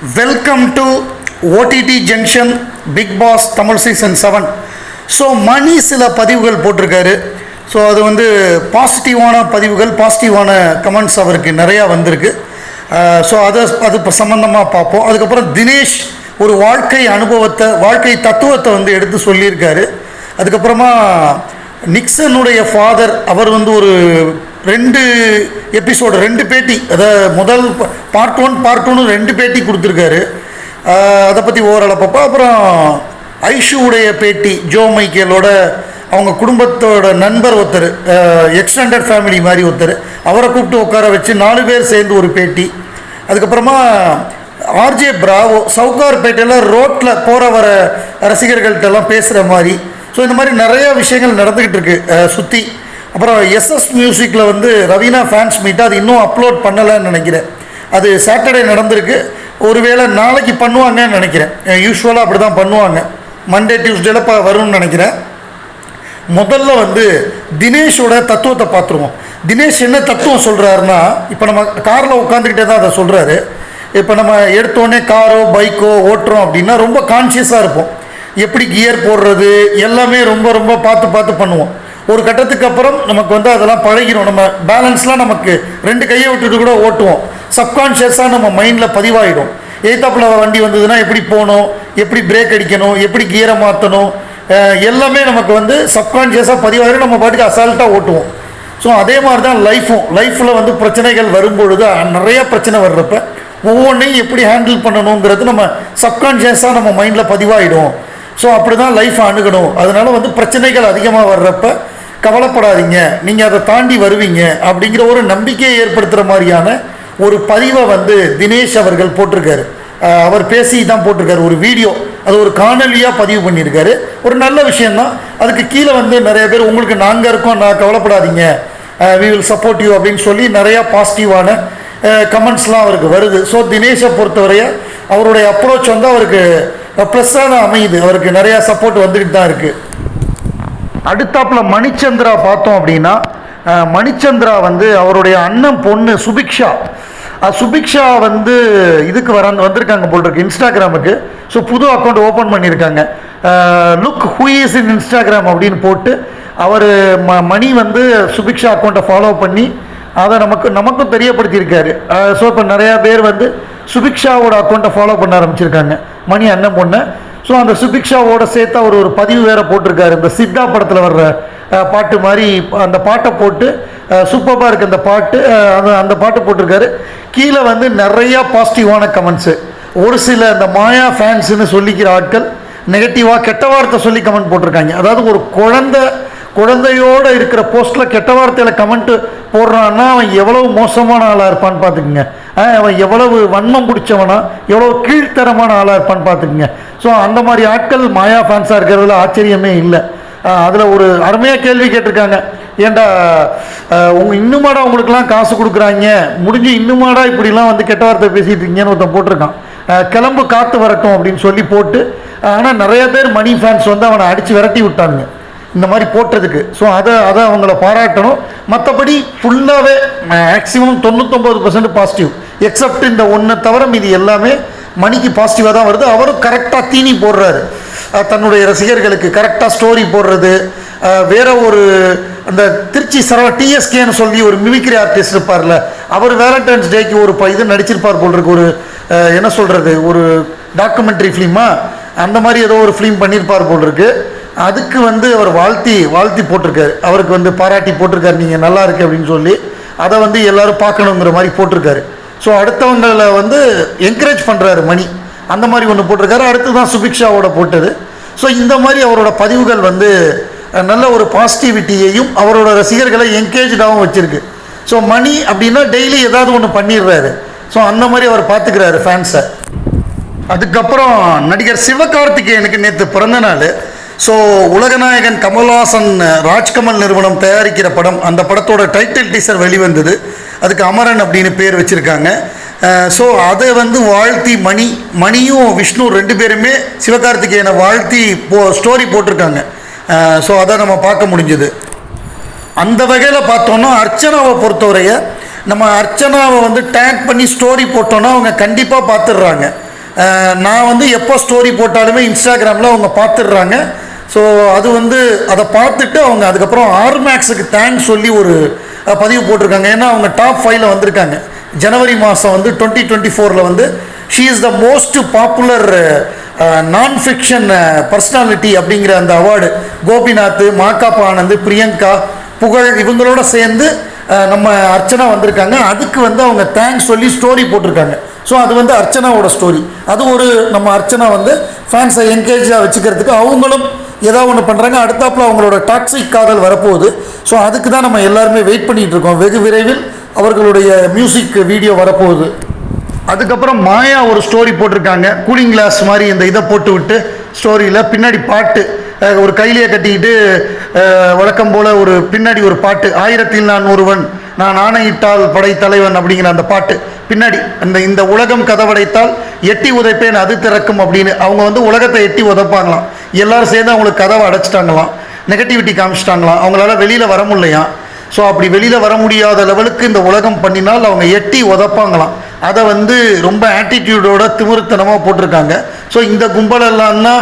Welcome to OTT junction Bigg Boss Tamil season seven so Mani சில பதிவுகள் போட்டிருக்காரு. So அது வந்து பாசிட்டிவான பதிவுகள் பாசிட்டிவான கமெண்ட்ஸ் அவருக்கு நிறையா வந்திருக்கு. ஸோ அதை அது இப்போ சம்மந்தமாக பார்ப்போம். அதுக்கப்புறம் தினேஷ் ஒரு வாழ்க்கை அனுபவத்தை வாழ்க்கை தத்துவத்தை வந்து எடுத்து சொல்லியிருக்காரு. அதுக்கப்புறமா நிக்சனுடைய ஃபாதர் அவர் வந்து ஒரு ரெண்டு எபிசோடு ரெண்டு பேட்டி. அதாவது முதல் பார்ட் ஒன் பார்ட் ஒன்று ரெண்டு பேட்டி கொடுத்துருக்காரு. அதை பற்றி ஓரளவு பார்ப்போம். அப்புறம் ஐஷுவுடைய பேட்டி ஜோ மைக்கேலோட அவங்க குடும்பத்தோட நண்பர் ஒருத்தர் எக்ஸ்டெண்டட் ஃபேமிலி மாதிரி ஒருத்தர். அவரை கூப்பிட்டு உட்கார வச்சு நாலு பேர் சேர்ந்து ஒரு பேட்டி. அதுக்கப்புறமா ஆர்ஜே பிராவோ சவுகார்பேட்டையில் ரோட்டில் போகிற வர ரசிகர்கள்ட்டெல்லாம் பேசுகிற மாதிரி. ஸோ இந்த மாதிரி நிறையா விஷயங்கள் நடந்துக்கிட்டு இருக்குது சுற்றி அப்புறம் எஸ்எஸ் மியூசிக்கில் வந்து ரவீனா ஃபேன்ஸ் மீட் அது இன்னும் அப்லோட் பண்ணலைன்னு நினைக்கிறேன். அது சாட்டர்டே நடந்திருக்கு. ஒருவேளை நாளைக்கு பண்ணுவாங்கன்னு நினைக்கிறேன். யூஸ்வலாக அப்படி தான் பண்ணுவாங்க. மண்டே டியூஸ்டேல இப்போ வரும்னு நினைக்கிறேன். முதல்ல வந்து தினேஷோட தத்துவத்தை பார்த்துருவோம். தினேஷ் என்ன தத்துவம் சொல்கிறாருன்னா இப்போ நம்ம காரில் உட்காந்துக்கிட்டே தான் அதை சொல்கிறாரு இப்போ நம்ம எடுத்தோடனே காரோ பைக்கோ ஓட்டுறோம் அப்படின்னா ரொம்ப கான்ஷியஸாக இருப்போம். எப்படி கியர் போடுறது எல்லாமே ரொம்ப ரொம்ப பார்த்து பார்த்து பண்ணுவோம். ஒரு கட்டத்துக்கு அப்புறம் நமக்கு வந்து அதெல்லாம் பழகிடும் நம்ம பேலன்ஸ்லாம் நமக்கு ரெண்டு கையை விட்டுட்டு கூட ஓட்டுவோம். சப்கான்ஷியஸாக நம்ம மைண்டில் பதிவாயிடும். எய்த்தாப்பில் வண்டி வந்ததுன்னா எப்படி போகணும் எப்படி பிரேக் அடிக்கணும் எப்படி கியரை மாற்றணும் எல்லாமே நமக்கு வந்து சப்கான்ஷியஸாக பதிவாயிடும் நம்ம பாட்டுக்கு அசால்ட்டாக ஓட்டுவோம். ஸோ அதே மாதிரி தான் லைஃப்பும் லைஃப்பில் வந்து பிரச்சனைகள் வரும்பொழுது நிறையா நிறைய பிரச்சனை வர்றப்ப ஒவ்வொன்றையும் எப்படி ஹேண்டில் பண்ணணுங்கிறது நம்ம சப்கான்ஷியஸாக நம்ம மைண்டில் பதிவாயிடும். ஸோ அப்படி தான் லைஃப்பை அணுகணும். அதனால வந்து பிரச்சனைகள் அதிகமாக வர்றப்போ கவலைப்படாதீங்க. நீங்கள் அதை தாண்டி வருவீங்க அப்படிங்கிற ஒரு நம்பிக்கையை ஏற்படுத்துகிற மாதிரியான ஒரு பதிவை வந்து தினேஷ் அவர்கள் போட்டிருக்காரு. அவர் பேசி தான் போட்டிருக்காரு. ஒரு வீடியோ அது ஒரு காணொலியாக பதிவு பண்ணியிருக்காரு. ஒரு நல்ல விஷயந்தான் அதுக்கு கீழே வந்து நிறைய பேர் உங்களுக்கு நாங்கள் இருக்கோம் நான் கவலைப்படாதீங்க. வி வில் சப்போர்ட் யூ அப்படின்னு சொல்லி நிறையா பாசிட்டிவான கமெண்ட்ஸ்லாம் அவருக்கு வருது. ஸோ தினேஷை பொறுத்தவரைய அவருடைய அப்ரோச் வந்து அவருக்கு ப்ளஸ்ஸாக தான் அமையுது. அவருக்கு நிறையா சப்போர்ட் வந்துக்கிட்டு தான் இருக்குது அடுத்தாப்புல மணிச்சந்திரா பார்த்தோம் அப்படின்னா மணிச்சந்திரா வந்து அவருடைய அண்ணன் பொண்ணு சுபிக்ஷா. சுபிக்ஷா வந்து இதுக்கு வர வந்திருக்காங்க போல் இருக்கு இன்ஸ்டாகிராமுக்கு. ஸோ புது அக்கௌண்ட் ஓப்பன் பண்ணியிருக்காங்க. Look who is in Instagram அப்படின்னு போட்டு அவர் ம மணி வந்து சுபிக்ஷா அக்கௌண்ட்டை ஃபாலோ பண்ணி அதை நமக்கு நமக்கும் தெரியப்படுத்தியிருக்காரு. ஸோ இப்போ நிறையா பேர் வந்து சுபிக்ஷாவோட அக்கௌண்ட்டை ஃபாலோ பண்ண ஆரம்பிச்சிருக்காங்க. மணி அண்ணன் பொண்ணை. ஸோ அந்த சுபிக்ஷாவோட சேர்த்து அவர் ஒரு பதிவு வேற போட்டிருக்காரு. இந்த சித்தா படத்தில் வர்ற பாட்டு மாதிரி அந்த பாட்டை போட்டு சூப்பராக இருக்க அந்த பாட்டு அந்த அந்த பாட்டு போட்டிருக்காரு. கீழே வந்து நிறையா பாசிட்டிவான கமெண்ட்ஸு ஒரு சில இந்த மாயா ஃபேன்ஸுன்னு சொல்லிக்கிற ஆட்கள் நெகட்டிவாக கெட்ட வார்த்தை சொல்லி கமெண்ட் போட்டிருக்காங்க. அதாவது ஒரு குழந்தை குழந்தையோடு இருக்கிற போஸ்ட்டில் கெட்ட வார்த்தையில் கமெண்ட்டு போடுறான்னா அவன் எவ்வளவு மோசமான ஆளாக இருப்பான்னு பார்த்துக்குங்க. அவன் எவ்வளவு வன்மம் பிடிச்சவனா எவ்வளோ கீழ்த்தரமான ஆளாக இருப்பான்னு பார்த்துக்குங்க. ஸோ அந்த மாதிரி ஆட்கள் மாயா ஃபேன்ஸாக இருக்கிறதுல ஆச்சரியமே இல்லை. அதில் ஒரு அருமையாக கேள்வி கேட்டிருக்காங்க. ஏன்டா உங்க இன்னுமாடா உங்களுக்குலாம் காசு கொடுக்குறாங்க? முடிஞ்சு இன்னுமாடா இப்படிலாம் வந்து கெட்ட வார்த்தை பேசிட்டு இருக்கீங்கன்னு ஒருத்தன் போட்டிருக்கான். கிளம்பு காத்து வரட்டும் அப்படின்னு சொல்லி போட்டு ஆனால் நிறைய பேர் மணி ஃபேன்ஸ் வந்து அவனை அடித்து விரட்டி விட்டாங்க இந்த மாதிரி போட்டதுக்கு. ஸோ அதை அதை அவங்கள பாராட்டணும். மற்றபடி ஃபுல்லாகவே மேக்ஸிமம் தொண்ணூத்தொம்பது பர்சன்ட் பாசிட்டிவ் எக்ஸப்ட் இந்த ஒன்றை தவிர மீதி எல்லாமே மணிக்கு பாசிட்டிவாக தான் வருது. அவரும் கரெக்டாக தீனி போடுறாரு. தன்னுடைய ரசிகர்களுக்கு கரெக்டாக ஸ்டோரி போடுறது. வேற ஒரு அந்த திருச்சி சரவ டிஎஸ்கேன்னு சொல்லி ஒரு மிமிக்ரி ஆர்டிஸ்ட் இருப்பார்ல அவர் வேலண்டைன்ஸ் டேக்கு ஒரு ப- இது நடிச்சிருப்பார் போல் இருக்கு. ஒரு என்ன சொல்கிறது ஒரு டாக்குமெண்ட்ரி ஃபிலிமா அந்த மாதிரி ஏதோ ஒரு ஃபிலிம் பண்ணியிருப்பார் போல் இருக்கு. அதுக்கு வந்து அவர் வாழ்த்தி வாழ்த்தி போட்டிருக்காரு. அவருக்கு வந்து பாராட்டி போட்டிருக்காரு. நீங்கள் நல்லா இருக்கு அப்படின்னு சொல்லி அதை வந்து எல்லோரும் பார்க்கணுங்கிற மாதிரி போட்டிருக்காரு. ஸோ அடுத்தவங்களை வந்து என்கரேஜ் பண்ணுறாரு மணி. அந்த மாதிரி ஒன்று போட்டிருக்காரு. அடுத்து தான் சுபிக்ஷாவோட போட்டது. ஸோ இந்த மாதிரி அவரோட பதிவுகள் வந்து நல்ல ஒரு பாசிட்டிவிட்டியையும் அவரோட ரசிகர்களை என்கேஜாகவும் வச்சுருக்கு. ஸோ மணி அப்படின்னா டெய்லி ஏதாவது ஒன்று பண்ணிடுறாரு. ஸோ அந்த மாதிரி அவர் பார்த்துக்கிறாரு ஃபேன்ஸை அதுக்கப்புறம் நடிகர் சிவகார்த்திகேயனுக்கு நேற்று பிறந்த நாள். ஸோ உலகநாயகன் கமல்ஹாசன் ராஜ்கமல் நிறுவனம் தயாரிக்கிற படம். அந்த படத்தோட டைட்டில் டீசர் வெளிவந்தது. அதுக்கு அமரன் அப்படின்னு பேர் வச்சுருக்காங்க. ஸோ அதை வந்து வாழ்த்தி மணி மணியும் விஷ்ணு ரெண்டு பேருமே சிவகார்த்திகேயனை வாழ்த்தி போ ஸ்டோரி போட்டிருக்காங்க. ஸோ அதை நம்ம பார்க்க முடிஞ்சது. அந்த வகையில் பார்த்தோன்னா அர்ச்சனாவை பொறுத்தவரைய நம்ம அர்ச்சனாவை வந்து டேக் பண்ணி ஸ்டோரி போட்டோன்னா அவங்க கண்டிப்பாக பார்த்துடுறாங்க. நான் வந்து எப்போ ஸ்டோரி போட்டாலுமே இன்ஸ்டாகிராமில் அவங்க பார்த்துடுறாங்க. ஸோ அது வந்து அதை பார்த்துட்டு அவங்க அதுக்கப்புறம் ஆர்மேக்ஸுக்கு தேங்க்ஸ் சொல்லி ஒரு பதிவு போட்டிருக்காங்க. ஏன்னா அவங்க டாப் ஃபைவ்ல வந்திருக்காங்க. ஜனவரி மாதம் வந்து டுவெண்ட்டி டுவெண்ட்டி ஃபோரில் வந்து she is the most popular non fiction personality அப்படிங்கிற அந்த அவார்டு கோபிநாத் மாக்காப்பா ஆனந்த் பிரியங்கா புகழ் இவங்களோட சேர்ந்து நம்ம அர்ச்சனா வந்திருக்காங்க. அதுக்கு வந்து அவங்க தேங்க்ஸ் சொல்லி ஸ்டோரி போட்டிருக்காங்க. ஸோ அது வந்து அர்ச்சனாவோட ஸ்டோரி அது ஒரு நம்ம அர்ச்சனா வந்து ஃபேன்ஸை என்கேஜாக வச்சுக்கிறதுக்கு அவங்களும் ஏதோ ஒன்று பண்ணுறாங்க அடுத்தாப்புல அவங்களோட டாக்ஸிக் காதல் வரப்போகுது. ஸோ அதுக்கு தான் நம்ம எல்லாருமே வெயிட் பண்ணிகிட்டு இருக்கோம். வெகு விரைவில் அவர்களுடைய மியூசிக் வீடியோ வரப்போகுது. அதுக்கப்புறம் மாயா ஒரு ஸ்டோரி போட்டிருக்காங்க. கூலிங் கிளாஸ் மாதிரி இந்த இதை போட்டு விட்டு ஸ்டோரியில் பின்னாடி பாட்டு ஒரு கையிலேயே கட்டிக்கிட்டு வழக்கம் போல் ஒரு பின்னாடி ஒரு பாட்டு ஆயிரத்தில் நான் ஒருவன் நான் ஆணையிட்டால் படைத்தலைவன் அப்படிங்கிற அந்த பாட்டு. பின்னாடி அந்த இந்த உலகம் கதவடைத்தால் எட்டி உதைப்பேன் அது திறக்கும் அப்படின்னு. அவங்க வந்து உலகத்தை எட்டி உதைப்பாங்களாம். எல்லாரும் சேர்ந்து அவங்களுக்கு கதவை அடைச்சிட்டாங்களாம். நெகட்டிவிட்டி காமிச்சிட்டாங்களாம். அவங்களால வெளியில் வர முடியலையா? ஸோ அப்படி வெளியில் வர முடியாத லெவலுக்கு இந்த உலகம் பண்ணினால் அவங்க எட்டி உதப்பாங்களாம். அதை வந்து ரொம்ப ஆட்டிடியூடோட திமிருத்தனமாக போட்டிருக்காங்க. ஸோ இந்த கும்பலெல்லாம்னா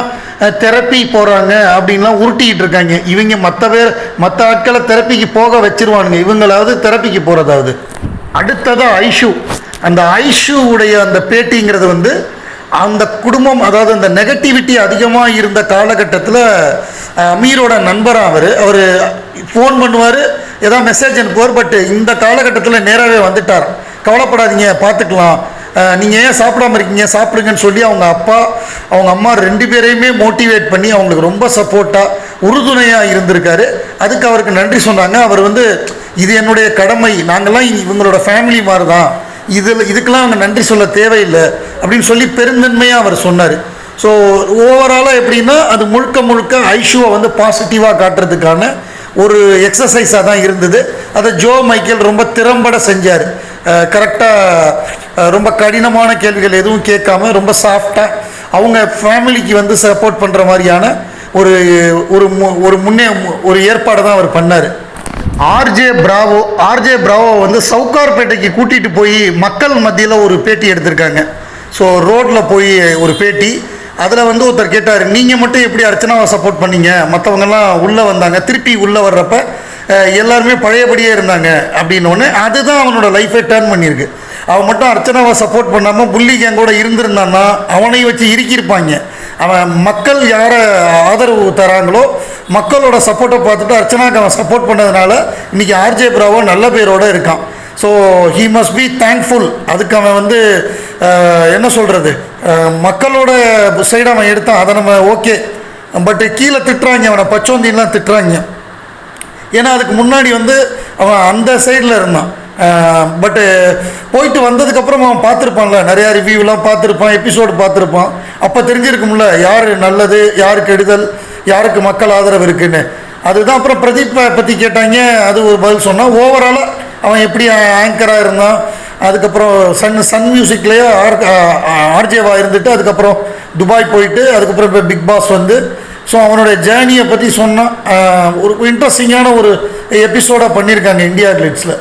தெரப்பி போகிறாங்க அப்படின்லாம் உருட்டிக்கிட்டு இருக்காங்க. இவங்க மற்ற பேர் மற்ற ஆட்களை தெரப்பிக்கு போக வச்சிருவானுங்க. இவங்களாவது தெரப்பிக்கு போகிறதாவது அடுத்ததாக ஐஷு. அந்த ஐஷுவுடைய அந்த பேட்டிங்கிறது வந்து அந்த குடும்பம் அதாவது அந்த நெகட்டிவிட்டி அதிகமாக இருந்த காலகட்டத்தில் அமீரோட நண்பராக அவர். அவர் ஃபோன் பண்ணுவார் ஏதாவது மெசேஜ் அனுப்புவார் பட் இந்த காலகட்டத்தில் நேராகவே வந்துட்டார். கவலைப்படாதீங்க பார்த்துக்கலாம். நீங்கள் ஏன் சாப்பிடாம இருக்கீங்க? சாப்பிடுங்கன்னு சொல்லி அவங்க அப்பா அவங்க அம்மா ரெண்டு பேரையுமே மோட்டிவேட் பண்ணி அவங்களுக்கு ரொம்ப சப்போர்ட்டாக உறுதுணையாக இருந்திருக்காரு. அதுக்கு அவருக்கு நன்றி சொன்னாங்க. அவர் வந்து இது என்னுடைய கடமை. நாங்கள்லாம் இவங்களோட ஃபேமிலி மாதிரி தான் இதில் இதுக்கெல்லாம் அவங்க நன்றி சொல்ல தேவையில்லை அப்படின்னு சொல்லி பெருந்தன்மையாக அவர் சொன்னார். ஸோ ஓவராலாக எப்படின்னா அது முழுக்க முழுக்க ஐஷுவை வந்து பாசிட்டிவாக காட்டுறதுக்கான ஒரு எக்ஸசைஸாக தான் இருந்தது. அதை ஜோ மைக்கேல் ரொம்ப திறம்பட செஞ்சார். கரெக்டாக ரொம்ப கடினமான கேள்விகள் எதுவும் கேட்காம ரொம்ப சாஃப்டாக அவங்க ஃபேமிலிக்கு வந்து சப்போர்ட் பண்ணுற மாதிரியான ஒரு ஒரு மு- ஒரு முன்னே ஒரு ஏற்பாடை தான் அவர் பண்ணார். ஆர்ஜே பிராவோ ஆர்ஜே பிராவோ வந்து சவுக்கார்பேட்டைக்கு கூட்டிகிட்டு போய் மக்கள் மத்தியில் ஒரு பேட்டி எடுத்திருக்காங்க. ஸோ ரோட்டில் போய் ஒரு பேட்டி. அதில் வந்து ஒருத்தர் கேட்டார் நீங்கள் மட்டும் எப்படி அர்ச்சனாவை சப்போர்ட் பண்ணீங்க? மற்றவங்கெல்லாம் உள்ளே வந்தாங்க திருப்பி உள்ளே வர்றப்ப எல்லாருமே பழையபடியே இருந்தாங்க. அப்படின்னோடனே அதுதான் அவனோட லைஃபை டேர்ன் பண்ணியிருக்கு. அவன் மட்டும் அர்ச்சனாவை சப்போர்ட் பண்ணாமல் புள்ளி கேங்கோட இருந்திருந்தான்னா அவனையும் வச்சு இறுக்கியிருப்பாங்க. அவன் மக்கள் யாரை ஆதரவு தராங்களோ மக்களோட சப்போர்ட்டை பார்த்துட்டு அர்ச்சனாக்கு அவன் சப்போர்ட் பண்ணதுனால இன்றைக்கி ஆர்ஜே பிராவோ நல்ல பேரோட இருக்கான். So he must be thankful அதுக்கு அவன் வந்து என்ன சொல்கிறது மக்களோட சைடு அவன் எடுத்தான். அதை நம்ம ஓகே பட்டு கீழே திட்டுறாங்க அவனை பச்சோந்தின்லாம் திட்டுறாங்க. ஏன்னா அதுக்கு முன்னாடி வந்து அவன் அந்த சைடில் இருந்தான். பட்டு போயிட்டு வந்ததுக்கப்புறம் அவன் பார்த்துருப்பான்ல நிறையா ரிவ்யூலாம் பார்த்துருப்பான் எபிசோடு பார்த்துருப்பான். அப்போ தெரிஞ்சிருக்கும்ல யார் நல்லது யார் கெடுதல்? யாருக்கு மக்கள் ஆதரவு இருக்குன்னு? அதுதான் அப்புறம் பிரதீப்பை பற்றி கேட்டாங்க. அது ஒரு பதில் சொன்னால் ஓவராலாக அவன் எப்படி ஆங்கராக இருந்தான்? அதுக்கப்புறம் சன் சன் மியூசிக்லேயே ஆர் ஆர்ஜேவாக இருந்துட்டு அதுக்கப்புறம் துபாய் போயிட்டு அதுக்கப்புறம் இப்போ பிக் பாஸ் வந்து. ஸோ அவனுடைய ஜேர்னியை பற்றி சொன்னால் ஒரு இன்ட்ரெஸ்டிங்கான ஒரு எபிசோடாக பண்ணியிருக்காங்க இந்தியா கிளிட்ஸில்